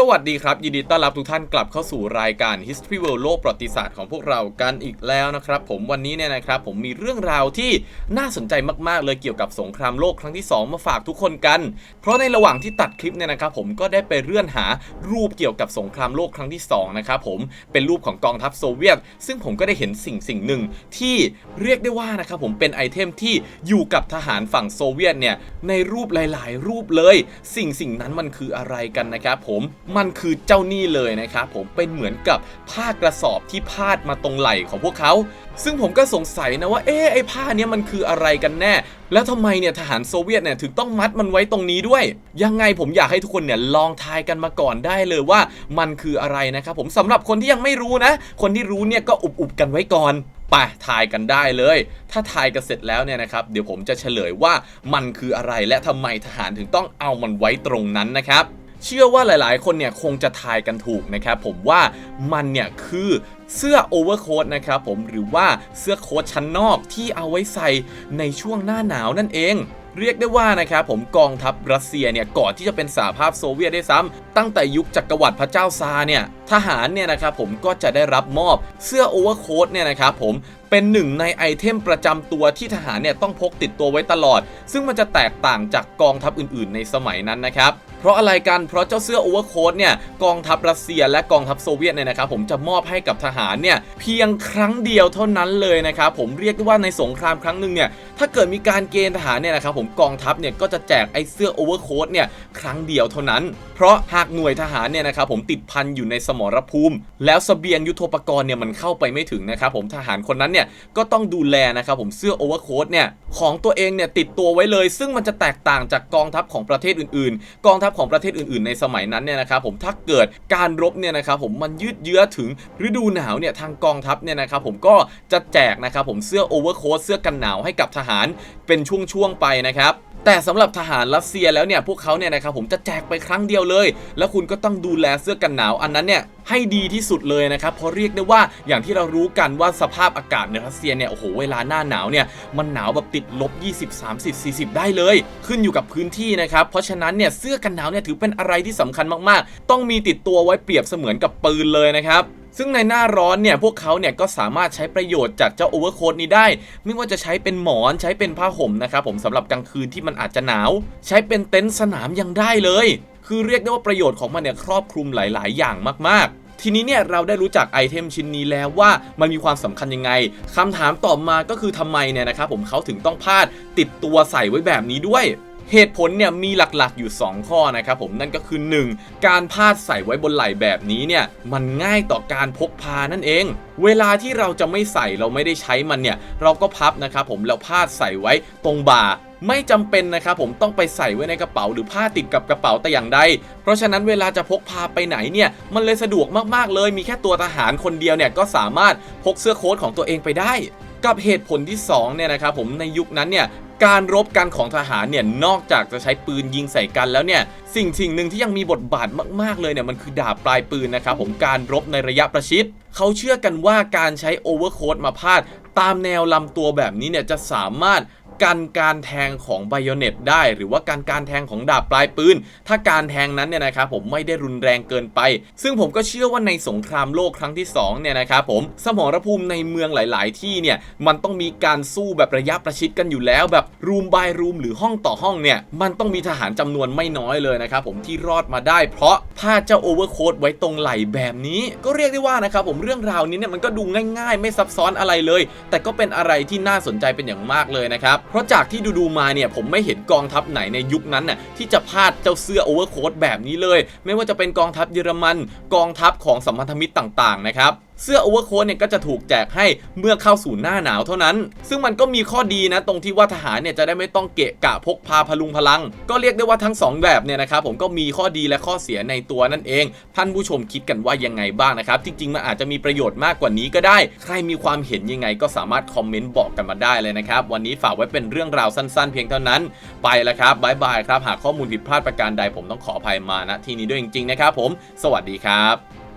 สวัสดีครับ ยินดีต้อนรับทุกท่านกลับเข้าสู่รายการ History World โลกประวัติศาสตร์ของพวกเรากันอีกแล้วนะครับ ผมวันนี้เนี่ยนะครับ ผมมีเรื่องราวที่น่าสนใจมากๆ เลยเกี่ยวกับสงครามโลกครั้งที่ 2 มาฝากทุกคนกัน เพราะในระหว่างที่ตัดคลิปเนี่ยนะครับ ผมก็ได้ไปเลื่อนหารูปเกี่ยวกับสงครามโลกครั้งที่2นะครับผมเป็นรูปของกองทัพโซเวียต ซึ่งผมก็ได้เห็นสิ่งสิ่งหนึ่งที่เรียกได้ว่านะครับผมเป็นไอเทมที่อยู่กับทหารฝั่งโซเวียตเนี่ยในรูปหลาย ๆ รูปเลย สิ่งสิ่งนั้นมันคืออะไรกันนะครับผมมันคือเจ้านี่เลยนะครับผมเป็นเหมือนกับผ้ากระสอบที่พาดมาตรงไหล่ของพวกเขา ซึ่งผมก็สงสัยนะว่าเอ๊ะไอ้ผ้าเนี้ยมันคืออะไรกันแน่ แล้วทำไมเนี่ยทหารโซเวียตเนี่ยถึงต้องมัดมันไว้ตรงนี้ด้วย ยังไงผมอยากให้ทุกคนเนี่ยลองทายกันมาก่อนได้เลยว่า มันคืออะไรนะครับผมสำหรับคนที่ยังไม่รู้นะ คนที่รู้เนี่ยก็อุบๆกันไว้ก่อนไปทายกันได้เลย ถ้าทายกันเสร็จแล้วเนี่ยนะครับ เดี๋ยวผมจะเฉลยว่ามันคืออะไรและทำไมทหารถึงต้องเอามันไว้ตรงนั้นนะครับ เชื่อว่าหลายๆ คนเนี่ยคงจะทายกันถูกนะครับผมว่ามันเนี่ยคือเสื้อโอเวอร์โค้ทนะครับผมหรือว่าเสื้อโค้ทชั้นนอกที่เอาไว้ใส่ในช่วงหน้าหนาวนั่นเองเรียกได้ว่านะครับผมกองทัพรัสเซียเนี่ยก่อนที่จะเป็นสหภาพโซเวียตได้ซ้ำตั้งแต่ยุคจักรวรรดิพระเจ้าซาเนี่ยทหารเนี่ยนะครับผมก็จะได้รับมอบเสื้อโอเวอร์โค้ทเนี่ยนะครับผมเป็นหนึ่งในไอเทมประจำตัวที่ทหารเนี่ยต้องพกติดตัวไว้ตลอด ซึ่งมันจะแตกต่างจากกองทัพอื่น ๆ ในสมัยนั้นนะครับเพราะอะไรกัน เพราะเจ้าเสื้อโอเวอร์โค้ทเนี่ยกองทัพรัสเซียและกองทัพโซเวียตเนี่ยนะครับผมจะมอบให้กับทหารเนี่ยเพียงครั้งเดียวเท่านั้นเลยนะครับผมเรียกได้ว่าในสงครามครั้งหนึ่งเนี่ยถ้าเกิดมีการเกณฑ์ทหารเนี่ยนะครับผมกองทัพเนี่ยก็จะแจกไอ้เสื้อโอเวอร์โค้ทเนี่ยครั้งเดียวเท่านั้น เพราะหากหน่วยทหารเนี่ยนะครับผมติดพันอยู่ในสมรภูมิ แล้วเสบียงยุทโธปกรณ์เนี่ยมันเข้าไปไม่ถึงนะครับผมทหารคนนั้นเนี่ยก็ต้องดูแลนะครับผมเสื้อโอเวอร์โค้ทเนี่ยของตัวเองเนี่ยติดตัวไว้เลย ซึ่งมันจะแตกต่างจากกองทัพของประเทศอื่นๆ กองทัพของประเทศอื่นๆ ในสมัยนั้นเนี่ยนะครับผมถ้าเกิดการรบเนี่ยนะครับผมมันยืดเยื้อถึงฤดูหนาวเนี่ยทางกองทัพเนี่ยนะครับผมก็จะแจกนะครับผมเสื้อโอเวอร์โค้ทเสื้อกันหนาวให้กับทหารเป็นช่วงๆไปนะครับ แต่สำหรับทหารรัสเซียแล้วเนี่ยพวกเขาเนี่ยนะครับผมจะแจกไปครั้งเดียวเลย แล้วคุณก็ต้องดูแลเสื้อกันหนาวอันนั้นเนี่ยให้ดีที่สุดเลยนะครับเพราะเรียกได้ว่าอย่างที่เรารู้กันว่าสภาพอากาศในรัสเซียเนี่ยโอ้โหเวลาหน้าหนาวเนี่ยมันหนาวแบบติดลบ 20 30 40 ได้เลย ขึ้นอยู่กับพื้นที่นะครับเพราะฉะนั้นเนี่ยเสื้อกันหนาวเนี่ยถือเป็นอะไรที่สำคัญมากๆ ต้องมีติดตัวไว้เปรียบเสมือนกับปืนเลยนะครับ ซึ่งในหน้าร้อนเนี่ยพวกเขาเนี่ยก็สามารถใช้ประโยชน์จากเจ้าโอเวอร์โค้ทนี้ได้ ไม่ว่าจะใช้เป็นหมอนใช้เป็นผ้าห่มนะครับผมสำหรับกลางคืนที่มันอาจจะหนาว ใช้เป็นเต็นท์สนามยังได้เลย คือเรียกได้ว่าประโยชน์ของมันเนี่ยครอบคลุมหลาย ๆ อย่างมากๆทีนี้เนี่ยเราได้รู้จักไอเทมชิ้นนี้แล้วว่ามันมีความสำคัญยังไงคำถามต่อมาก็คือทำไมเนี่ยนะครับผมเขาถึงต้องพาดติดตัวใส่ไว้แบบนี้ด้วย เหตุผลเนี่ยมีหลักๆอยู่ 2 ข้อนะครับผมนั่นก็คือ 1. การพาดใส่ไว้บนไหล่แบบนี้เนี่ยมันง่ายต่อการพกพานั่นเอง เวลาที่เราจะไม่ใส่เราไม่ได้ใช้มันเนี่ยเราก็พับนะครับผมแล้วพาดใส่ไว้ตรงบ่าไม่จำเป็นนะครับผมต้องไปใส่ไว้ในกระเป๋าหรือผ้าติดกับกระเป๋าแต่อย่างใด เพราะฉะนั้นเวลาจะพกพาไปไหนเนี่ยมันเลยสะดวกมากๆเลย มีแค่ตัวทหารคนเดียวเนี่ยก็สามารถพกเสื้อโค้ทของตัวเองไปได้ กับเหตุผลที่2เนี่ยนะครับผมในยุคนั้นเนี่ย การรบกันของทหารเนี่ยนอกจากจะใช้ปืนยิงใส่กันแล้วเนี่ยสิ่งสิ่งหนึ่งที่ยังมีบทบาทมาก ๆ เลยเนี่ยมันคือดาบปลายปืนนะครับผมการรบในระยะประชิดเขาเชื่อกันว่าการใช้โอเวอร์โค้ดมาพาดตามแนวลำตัวแบบนี้เนี่ยจะสามารถ กันการแทงของไบโอเน็ตได้ หรือว่าการการแทงของดาบปลายปืน ถ้าการแทงนั้นเนี่ยนะครับผมไม่ได้รุนแรงเกินไป ซึ่งผมก็เชื่อว่าในสงครามโลกครั้งที่2เนี่ยนะครับผมสมรภูมิในเมืองหลาย ๆ ที่เนี่ยมันต้องมีการสู้แบบระยะประชิดกันอยู่แล้ว แบบรูมบายรูมหรือห้องต่อห้องเนี่ยมันต้องมีทหารจำนวนไม่น้อยเลยนะครับผมที่รอดมาได้ เพราะพาดเจ้าโอเวอร์โค้ดไว้ตรงไหล่แบบนี้ ก็เรียกได้ว่านะครับผมเรื่องราวนี้เนี่ยมันก็ดูง่าย ๆ ไม่ซับซ้อนอะไรเลย แต่ก็เป็นอะไรที่น่าสนใจเป็นอย่างมากเลยนะครับเพราะจากที่ดูดูมาเนี่ยผมไม่เห็นกองทัพไหนในยุคนั้นน่ะที่จะพาดเจ้าเสื้อโอเวอร์โค้ทแบบนี้เลย ไม่ว่าจะเป็นกองทัพเยอรมัน กองทัพของสัมพันธมิตรต่างๆนะครับ เสื้อโอเวอร์โค้ทเนี่ยก็จะถูกแจกให้เมื่อเข้าสู่หน้าหนาวเท่านั้น ซึ่งมันก็มีข้อดีนะตรงที่ว่าทหารเนี่ยจะได้ไม่ต้องเกะกะพกพาพลุงพลัง ก็เรียกได้ว่าทั้ง 2 แบบเนี่ยนะครับผมก็มีข้อดีและข้อเสียในตัวนั่นเอง ท่านผู้ชมคิดกันว่ายังไงบ้างนะครับ จริงๆมันอาจจะมีประโยชน์มากกว่านี้ก็ได้ ใครมีความเห็นยังไงก็สามารถคอมเมนต์บอกกันมาได้เลยนะครับ วันนี้ฝากไว้เป็นเรื่องราวสั้น ๆ เพียงเท่านั้น ไปแล้วครับบายบายครับ หากข้อมูลผิดพลาดประการใดผมต้องขออภัยมาณที่นี้ด้วยจริงๆนะครับผม สวัสดีครับ